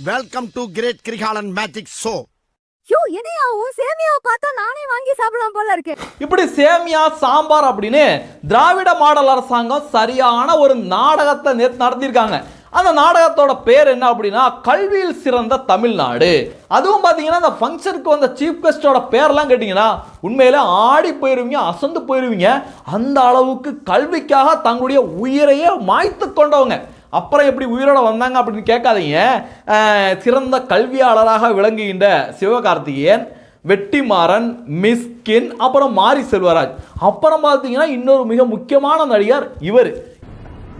Welcome to great Kirikalan magic show ஐயோ என்னையா உன் சேமியாவை பார்த்தா நானே வாங்கி சாப்பிடலாம் போல இருக்கு. இப்படி சேமியா சாம்பார் அப்படின்னு திராவிட மாடல் அரசாங்கம் சரியான ஒரு நாடகத்தை நேற்று நடத்தியிருக்காங்க. அந்த நாடகத்தோட பேர் என்ன அப்படின்னா கல்வியில் சிறந்த தமிழ்நாடு. அதுவும் பார்த்தீங்கன்னா அந்த ஃபங்க்ஷனுக்கு வந்த சீஃப் கெஸ்டோட பேர்லாம் கேட்டிங்கன்னா உண்மையிலே ஆடி போயிருவீங்க அசந்து போயிருவீங்க. அந்த அளவுக்கு கல்விக்காக தங்களுடைய உயிரையே மாய்த்து கொண்டவங்க. அப்புறம் எப்படி உயிரோட வந்தாங்க அப்படின்னு கேட்காதீங்க. சிறந்த கல்வியாளராக விளங்குகின்ற சிவகார்த்திகேயன் வெட்டிமாறன் மிஸ்கின் அப்புறம் மாரி செல்வராஜ். அப்புறம் பார்த்தீங்கன்னா இன்னொரு மிக முக்கியமான நடிகர் இவர்.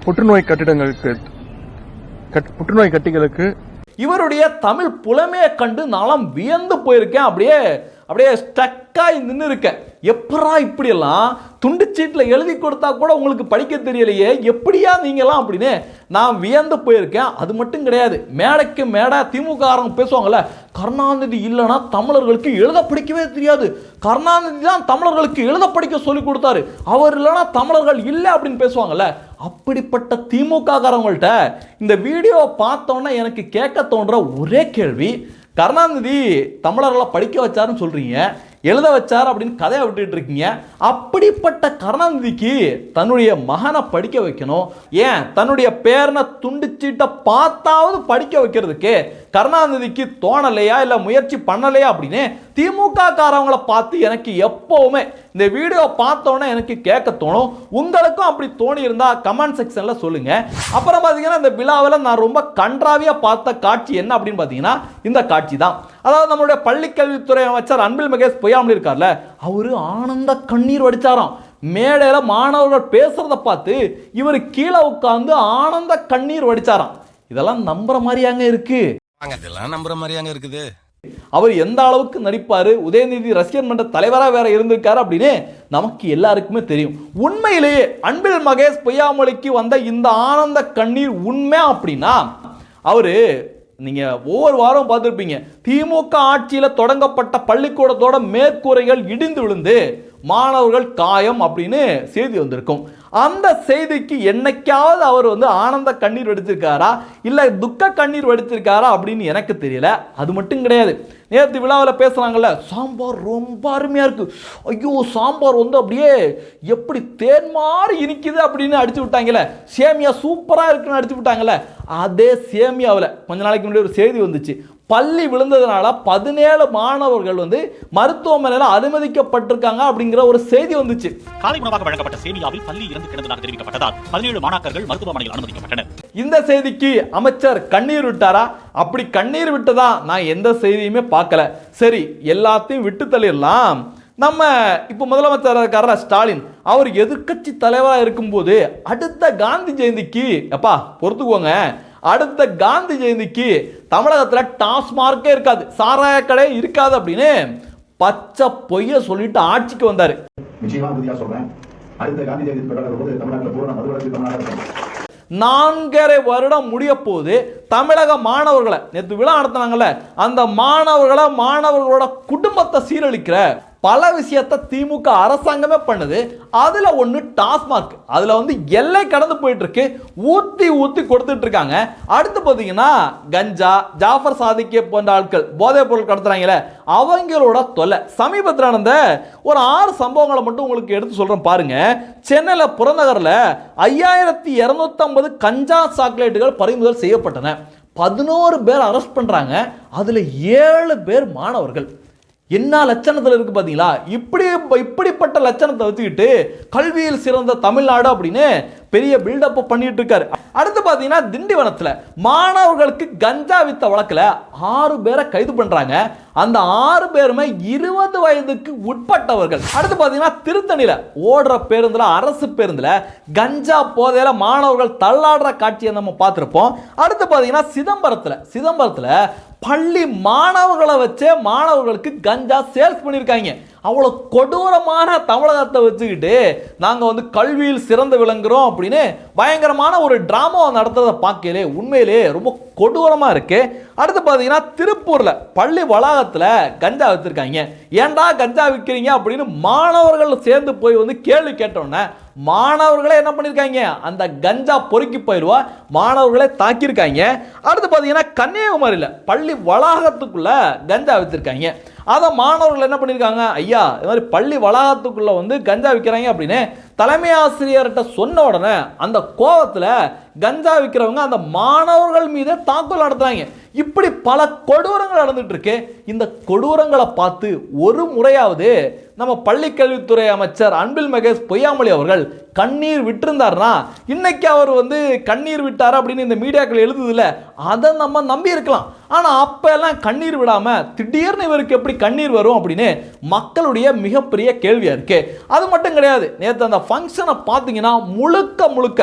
புற்றுநோய் கட்டிடங்களுக்கு கட்- புற்றுநோய் கட்டிகளுக்கு இவருடைய தமிழ் புலமையை கண்டு நலம் வியந்து போயிருக்கேன். அப்படியே அப்படியே ஸ்டக்காகி நின்று இருக்கேன் எப்பரா இப்படியெல்லாம் துண்டு சீட்டில் எழுதி கொடுத்தா கூட உங்களுக்கு படிக்க தெரியலையே? எப்படியா நீங்களாம் அப்படின்னு நான் வியந்து போயிருக்கேன். அது மட்டும் கிடையாது. மேடைக்கு மேடை திமுக பேசுவாங்கள்ல கருணாநிதி இல்லைன்னா தமிழர்களுக்கு எழுத படிக்கவே தெரியாது. கருணாநிதி தான் தமிழர்களுக்கு எழுத படிக்க சொல்லி கொடுத்தாரு. அவர் இல்லைன்னா தமிழர்கள் இல்லை அப்படின்னு பேசுவாங்கள்ல அப்படிப்பட்ட திமுககாரங்கள்ட்ட இந்த வீடியோவை பார்த்தோன்னே எனக்கு கேட்க தோன்ற ஒரே கேள்வி. கருணாநிதி தமிழர்களை படிக்க வச்சாருன்னு சொல்கிறீங்க எழுத வச்சார் அப்படின்னு கதையை விட்டுட்டு இருக்கீங்க. அப்படிப்பட்ட கருணாநிதிக்கு தன்னுடைய மகனை படிக்க வைக்கணும். ஏன்? தன்னுடைய பேரனை துண்டிச்சிட்ட பார்த்தாவது படிக்க வைக்கிறதுக்கு கருணாநிதிக்கு தோணலையா இல்லை முயற்சி பண்ணலையா அப்படின்னு திமுக காரவங்களை பார்த்து எனக்கு எப்போவுமே இந்த வீடியோ பார்த்தோன்னே எனக்கு கேட்க தோணும். உங்களுக்கும் அப்படி தோணி இருந்தால் கமெண்ட் செக்ஷனில் சொல்லுங்கள் அப்புறம் பார்த்தீங்கன்னா இந்த விழாவில் நான் ரொம்ப கன்றாவியாக பார்த்த காட்சி என்ன அப்படின்னு பார்த்தீங்கன்னா இந்த காட்சி தான். அதாவது நம்மளுடைய பள்ளிக்கல்வித்துறை அமைச்சர் அன்பில் மகேஷ் பொய்யாமல் இருக்கார்ல அவர் ஆனந்த கண்ணீர் வடித்தாராம் மேடையில் மாணவர்கள் பேசுகிறத பார்த்து இவர் கீழே உட்காந்து ஆனந்த கண்ணீர் வடித்தாராம் இதெல்லாம் நம்புகிற மாதிரியாங்க இருக்குது இதெல்லாம் நம்புற மாதிரியாங்க இருக்குது. அவர் எந்த அளவுக்கு நடிப்பாரு? உதயநிதி ரசிகர் மன்ற தலைவராக வேற இருந்திருக்காரு அப்படின்னு நமக்கு எல்லாருக்குமே தெரியும். உண்மையிலேயே அன்பில் மகேஷ் பொய்யாமொழிக்கு வந்த இந்த ஆனந்த கண்ணீர் உண்மை அப்படின்னா அவரு நீங்க ஒவ்வொரு வாரம் பார்த்துருப்பீங்க. திமுக ஆட்சியில தொடங்கப்பட்ட பள்ளிக்கூடத்தோட மேற்கூரைகள் இடிந்து விழுந்து மாணவர்கள் காயம் அப்படின்னு செய்தி வந்திருக்கும். அந்த செய்திக்கு என்னைக்காவது அவர் வந்து ஆனந்த கண்ணீர் வெடிச்சிருக்காரா? இல்லை துக்க கண்ணீர் வெடிச்சிருக்காரா அப்படின்னு எனக்கு தெரியல. அது மட்டும் கிடையாது. நேற்று விழாவில் பேசுகிறாங்கல்ல சாம்பார் ரொம்ப அருமையாக இருக்கு. ஐயோ சாம்பார் வந்து அப்படியே எப்படி தேன் மாதிரி இனிக்குது அப்படின்னு அடிச்சு விட்டாங்கல்ல. சேமியா சூப்பராக இருக்குன்னு அடிச்சு விட்டாங்கல்ல. அதே சேமியாவில் கொஞ்ச நாளைக்கு முன்னாடி ஒரு செய்தி வந்துச்சு. பள்ளி விழுந்ததுனால பதினேழு மாணவர்கள் வந்து மருத்துவமனையில் அனுமதிக்கப்பட்டிருக்காங்க அப்படிங்கிற ஒரு செய்தி வந்துச்சு. காலை உணவாக வழங்கப்பட்ட சேமியாவில் பள்ளி இறந்து கிடந்ததாக தெரிவிக்கப்பட்டதால் பதினேழு மாணாக்கர்கள் மருத்துவமனையில் அனுமதிக்கப்பட்டனர். இந்த செய்திக்கு அமைச்சர் கண்ணீர் விட்டாரா? அப்படி கண்ணீர் விட்டதா? நான் எந்த செய்தியுமே பார்க்கல. சரி எல்லாத்தையும் விட்டு தள்ளிடலாம். நம்ம இப்போ முதலமைச்சர் இருக்காரா ஸ்டாலின் அவர் எதிர்க்கட்சி தலைவராக இருக்கும்போது அடுத்த காந்தி ஜெயந்திக்கு அப்பா பொறுத்துக்கோங்க. அடுத்த காந்தி ஜெயந்திக்கு தமிழகத்தில் டாஸ்மார்க்கே இருக்காது. சாராய கடை இருக்காது அப்படின்னு பச்சை பொய்ய சொல்லிட்டு ஆட்சிக்கு வந்தார். நிச்சயமாக சொல்றேன். அடுத்த காந்தி ஜெயந்தி போது தமிழ்நாட்டில் பூரண மதுவிலக்கு தமிழ்நாடு நான்கரை வருடம் முடிய போது தமிழக மாணவர்களை நேற்று விழா நடத்தினாங்கல்ல அந்த மாணவர்களை மாணவர்களோட குடும்பத்தை சீரழிக்கிற பல விஷயத்த திமுக அரசாங்கமே பண்ணுது. அதில் ஒன்று டாஸ்மாக். அதில் வந்து எல்லை கடந்து போயிட்டுருக்கு. ஊற்றி ஊற்றி கொடுத்துட்ருக்காங்க. கொடுத்துட்டு இருக்காங்க அடுத்து பார்த்தீங்கன்னா கஞ்சா ஜாஃபர் சாதிக்கே போன்ற ஆட்கள் போதைப் பொருள் கடத்துறாங்களே அவங்களோட தொல்லை. சமீபத்தில் நடந்த ஒரு ஆறு சம்பவங்களை மட்டும் உங்களுக்கு எடுத்து சொல்கிறேன் பாருங்க. சென்னையில் புறநகரில் ஐயாயிரத்தி இரநூத்தம்பது கஞ்சா சாக்லேட்டுகள் பறிமுதல் செய்யப்பட்டன. பதினோரு பேர் அரெஸ்ட் பண்ணுறாங்க அதில் ஏழு பேர் மாணவர்கள். என்ன லட்சணத்தில் இருக்குது பார்த்தீங்களா இப்படி இப்படிப்பட்ட லட்சணத்தை வச்சுக்கிட்டு கல்வியில் சிறந்த தமிழ்நாடு அப்படின்னு பெரிய பில்டப் பண்ணிட்டு இருக்காரு. அடுத்து பார்த்தீங்கன்னா திண்டிவனத்தில் மாணவர்களுக்கு கஞ்சா வித்த வழக்கில் ஆறு பேரை கைது பண்ணுறாங்க அந்த ஆறு பேருமே இருபது வயதுக்கு உட்பட்டவர்கள். அடுத்து பார்த்தீங்கன்னா திருத்தணியில் ஓடுற பேருந்தில் அரசு பேருந்தில் கஞ்சா போதையில மாணவர்கள் தள்ளாடுற காட்சியை நம்ம பார்த்துருப்போம். அடுத்து பார்த்தீங்கன்னா சிதம்பரத்தில் சிதம்பரத்தில் பள்ளி மாணவர்களை வச்சே மாணவர்களுக்கு கஞ்சா சேல்ஸ் பண்ணியிருக்காங்க. அவ்வளோ கொடூரமான தமிழகத்தை வச்சுக்கிட்டு நாங்கள் வந்து கல்வியில் சிறந்து விளங்குறோம் அப்படின்னு பயங்கரமான ஒரு ட்ராமாவை நடத்துறதை பார்க்கலே உண்மையிலே ரொம்ப கொடூரமாக இருக்குது அடுத்து பார்த்தீங்கன்னா திருப்பூரில் பள்ளி வளாகத்தில் கஞ்சா வச்சுருக்காங்க ஏன்டா கஞ்சா விற்கிறீங்க அப்படின்னு மாணவர்கள் சேர்ந்து போய் வந்து கேள்வி கேட்டோன்னே மாணவர்களே என்ன பண்ணியிருக்காங்க அந்த கஞ்சா பொறுக்கி போயிடுவா மாணவர்களே தாக்கியிருக்காங்க. அடுத்து பார்த்தீங்கன்னா கன்னியாகுமரியில் பள்ளி வளாகத்துக்குள்ள கஞ்சா வித்திருக்காங்க. அதை மாணவர்கள் என்ன பண்ணியிருக்காங்க ஐயா இது மாதிரி பள்ளி வளாகத்துக்குள்ளே வந்து கஞ்சா விற்கிறாங்க அப்படின்னு தலைமை ஆசிரியர்கிட்ட சொன்ன உடனே அந்த கோவத்தில் கஞ்சா விற்கிறவங்க அந்த மாணவர்கள் மீதே தாக்குதல் நடத்துறாங்க. இப்படி பல கொடூரங்கள் நடந்துட்டு இருக்கு. இந்த கொடூரங்களை பார்த்து ஒரு முறையாவது நம்ம பள்ளிக்கல்வித்துறை அமைச்சர் அன்பில் மகேஷ் பொய்யாமொழி அவர்கள் கண்ணீர் விட்டிருந்தார்னா இன்னைக்கு அவர் வந்து கண்ணீர் விட்டார் அப்படின்னு இந்த மீடியாக்கள் எழுதுதுல அதை நம்ம நம்பி இருக்கலாம். ஆனால் அப்ப எல்லாம் கண்ணீர் விடாம திடீர்னு இவருக்கு எப்படி கண்ணீர் வரும் அப்படின்னு மக்களுடைய மிகப்பெரிய கேள்வியாக இருக்கு. அது மட்டும் கிடையாது. நேற்று அந்த ஃபங்க்ஷனை பார்த்தீங்கன்னா முழுக்க முழுக்க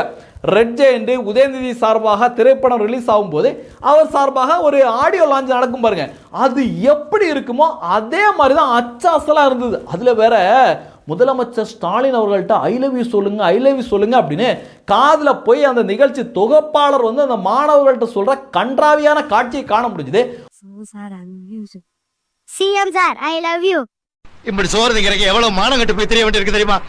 ரெட் ஜெயண்ட் உதயநிதி சார்பாக திரைப்படம் ரிலீஸ் ஆகும்போது அவர் சார்பாக ஒரு ஆடியோ லான்ச் நடக்கும் பாருங்க. அது எப்படி இருக்குமோ அதே மாதிரி தான் அச்சாசலாக இருந்தது. அதில் வேற முதலமைச்சர் ஸ்டாலின் அவர்கள்ட்ட ஐ லவ் யூ சொல்லுங்க ஐ லவ் யூ சொல்லுங்க அப்படின்னு காதில் போய் அந்த நிகழ்ச்சி தொகுப்பாளர் வந்து அந்த மாணவர்கள்ட்ட சொல்ற கன்றாவியான காட்சியை காண முடிஞ்சது. CM sir I love you இப்படி சோறு திங்கிறக்கு எவ்வளவு மானம் கட்டு போய் தெரிய வேண்டியிருக்கு தெரியுமா?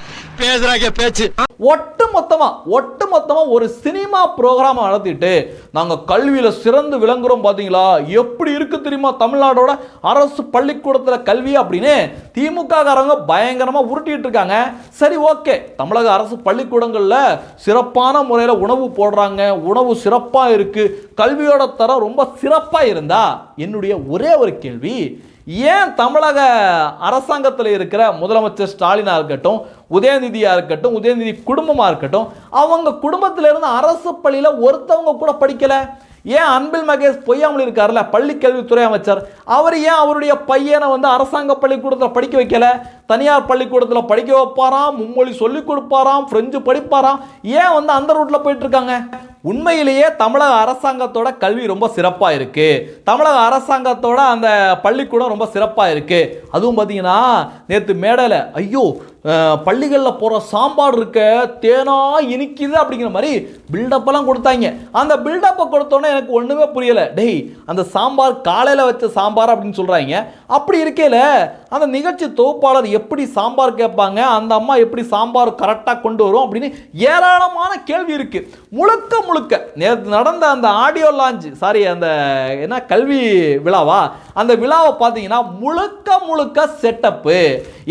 பேசுறாங்க பேச்சு. ஒட்டு மொத்தமா ஒட்டு மொத்தமா ஒரு சினிமா ப்ரோக்ராம் நடத்திட்டு நாங்க கல்வியில சிறந்து விளங்குறோம் பாத்தீங்களா? எப்படி இருக்கு தெரியுமா தமிழ்நாடோட அரசு பள்ளிக்கூடத்துல கல்வி அப்படின்னு திமுக காரங்க பயங்கரமா உருட்டிட்டு இருக்காங்க. சரி ஓகே. தமிழக அரசு பள்ளிக்கூடங்கள்ல சிறப்பான முறையில உணவு போடுறாங்க. உணவு சிறப்பா இருக்கு. கல்வியோட தரம் ரொம்ப சிறப்பா இருந்தா என்னுடைய ஒரே ஒரு கேள்வி ஏன் தமிழக அரசாங்கத்தில் இருக்கிற முதலமைச்சர் ஸ்டாலினாக இருக்கட்டும் உதயநிதியாக இருக்கட்டும் உதயநிதி குடும்பமாக இருக்கட்டும் அவங்க குடும்பத்திலிருந்து அரசு பள்ளியில் ஒருத்தவங்க கூட படிக்கலை. ஏன் அன்பில் மகேஷ் பொய்யாமல் இருக்கார்ல பள்ளி கல்வித்துறை அமைச்சர் அவர் ஏன் அவருடைய பையனை வந்து அரசாங்க பள்ளிக்கூடத்தில் படிக்க வைக்கல? தனியார் பள்ளிக்கூடத்தில் படிக்க வைப்பாராம் மும்மொழி சொல்லிக் கொடுப்பாராம் ஃப்ரெஞ்சு படிப்பாராம் ஏன் வந்து அந்த ரூட்டில் போயிட்டு இருக்காங்க? உண்மையிலேயே தமிழக அரசாங்கத்தோட கல்வி ரொம்ப சிறப்பாக இருக்குது தமிழக அரசாங்கத்தோட அந்த பள்ளிக்கூடம் ரொம்ப சிறப்பாக இருக்குது அதுவும் பார்த்தீங்கன்னா நேற்று மேடையில் ஐயோ பள்ளிகளில் போகிற சாம்பார் இருக்க தேனா இனிக்குது அப்படிங்கிற மாதிரி பில்டப்பெல்லாம் கொடுத்தாங்க. அந்த பில்டப்பை கொடுத்தோன்னே எனக்கு ஒன்றுமே புரியலை. டெய் அந்த சாம்பார் காலையில் வச்ச சாம்பார் அப்படின்னு சொல்கிறாங்க அப்படி இருக்கையில் அந்த நிகழ்ச்சி தொகுப்பாளர் எப்படி சாம்பார் கேட்பாங்க அந்த அம்மா எப்படி சாம்பார் கரெக்டாக கொண்டு வரும் அப்படின்னு ஏராளமான கேள்வி இருக்குது முழுக்க முழுக்க நேற்று நடந்த அந்த ஆடியோ லான்ச் சாரி அந்த என்ன கல்வி விழாவா? அந்த விழாவை பார்த்தீங்கன்னா முழுக்க முழுக்க செட்டப்பு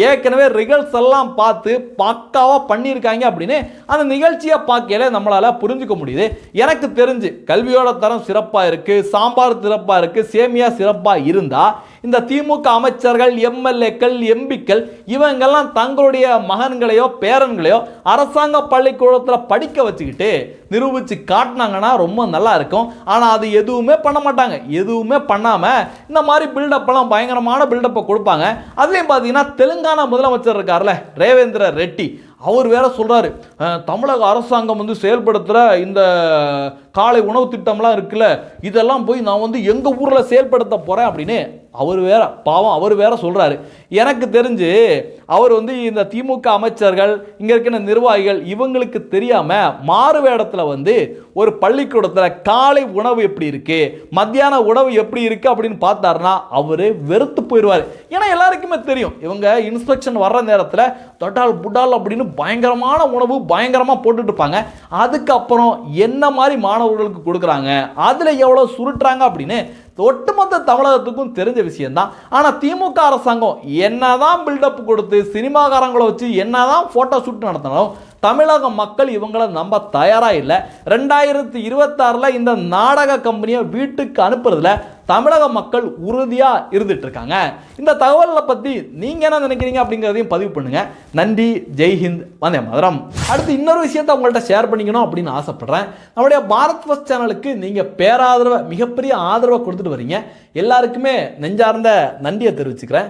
ஏற்கனவே ரிகல்ஸ் எல்லாம் பார்த்து பக்காவாக பண்ணியிருக்காங்க அப்படின்னு அந்த நிகழ்ச்சியை பார்க்கையில நம்மளால் புரிஞ்சுக்க முடியுது. எனக்கு தெரிஞ்சு கல்வியோட தரம் சிறப்பாக இருக்குது சாம்பார் சிறப்பாக இருக்குது சேமியா சிறப்பாக இருந்தால் இந்த திமுக அமைச்சர்கள் எம்எல்ஏக்கள் எம்பிக்கள் இவங்கெல்லாம் தங்களுடைய மகன்களையோ பேரன்களையோ அரசாங்க பள்ளிக்கூடத்தில் படிக்க வச்சுக்கிட்டு நிரூபித்து காட்டினாங்கன்னா ரொம்ப நல்லா இருக்கும். ஆனால் அது எதுவுமே பண்ண மாட்டாங்க. எதுவுமே பண்ணாமல் இந்த மாதிரி பில்டப்பெல்லாம் பயங்கரமான பில்டப்பை கொடுப்பாங்க. அதுலேயும் பார்த்தீங்கன்னா தெலுங்கானா முதலமைச்சர் இருக்கார்ல ரேவேந்திர ரெட்டி அவர் வேற சொல்கிறாரு தமிழக அரசாங்கம் வந்து செயல்படுத்துகிற இந்த காலை உணவு திட்டம்லாம் இருக்குல்ல இதெல்லாம் போய் நான் வந்து எங்கள் ஊரில் செயல்படுத்த போகிறேன் அப்படின்னு அவர் வேற பாவம் அவர் வேற சொல்கிறாரு எனக்கு தெரிஞ்சு அவர் வந்து இந்த திமுக அமைச்சர்கள் இங்கே இருக்கிற நிர்வாகிகள் இவங்களுக்கு தெரியாமல் மாறு வேடத்தில் வந்து ஒரு பள்ளிக்கூடத்தில் காலை உணவு எப்படி இருக்குது மத்தியான உணவு எப்படி இருக்குது அப்படின்னு பார்த்தாருன்னா அவர் வெறுத்து போயிடுவார். ஏன்னா எல்லாருக்குமே தெரியும் இவங்க இன்ஸ்பெக்ஷன் வர்ற நேரத்தில் தொட்டால் புட்டால் அப்படின்னு பயங்கரமான உணவு பயங்கரமாக போட்டுட்டு இருப்பாங்க. அதுக்கப்புறம் என்ன மாதிரி மாணவர்களுக்கு கொடுக்குறாங்க அதில் எவ்வளோ சுருட்டுறாங்க அப்படின்னு ஒட்டுமொத்த தமிழகத்துக்கும் தெரிஞ்ச விஷயம்தான். ஆனால் திமுக அரசாங்கம் என்னதான் பில்டப் கொடுத்து சினிமாக்காரங்களை வச்சு என்னதான் ஃபோட்டோ ஷூட் நடத்தினாலும் தமிழக மக்கள் இவங்களை நம்ப தயாராக இல்லை. ரெண்டாயிரத்தி இருபத்தாறில் இந்த நாடக கம்பெனியை வீட்டுக்கு அனுப்புறதுல தமிழக மக்கள் உறுதியாக இருந்துட்டு இருக்காங்க இந்த தகவலை பற்றி நீங்கள் என்ன நினைக்கிறீங்க அப்படிங்கிறதையும் பதிவு பண்ணுங்கள் நன்றி ஜெய்ஹிந்த் வந்தே மதுரம். அடுத்து இன்னொரு விஷயத்தை உங்கள்கிட்ட ஷேர் பண்ணிக்கணும் அப்படின்னு ஆசைப்பட்றேன். நம்முடைய பாரத் ஃபஸ்ட் சேனலுக்கு நீங்கள் பேராதரவை மிகப்பெரிய ஆதரவை கொடுத்துட்டு வரீங்க. எல்லாருக்குமே நெஞ்சார்ந்த நன்றியை தெரிவிச்சுக்கிறேன்.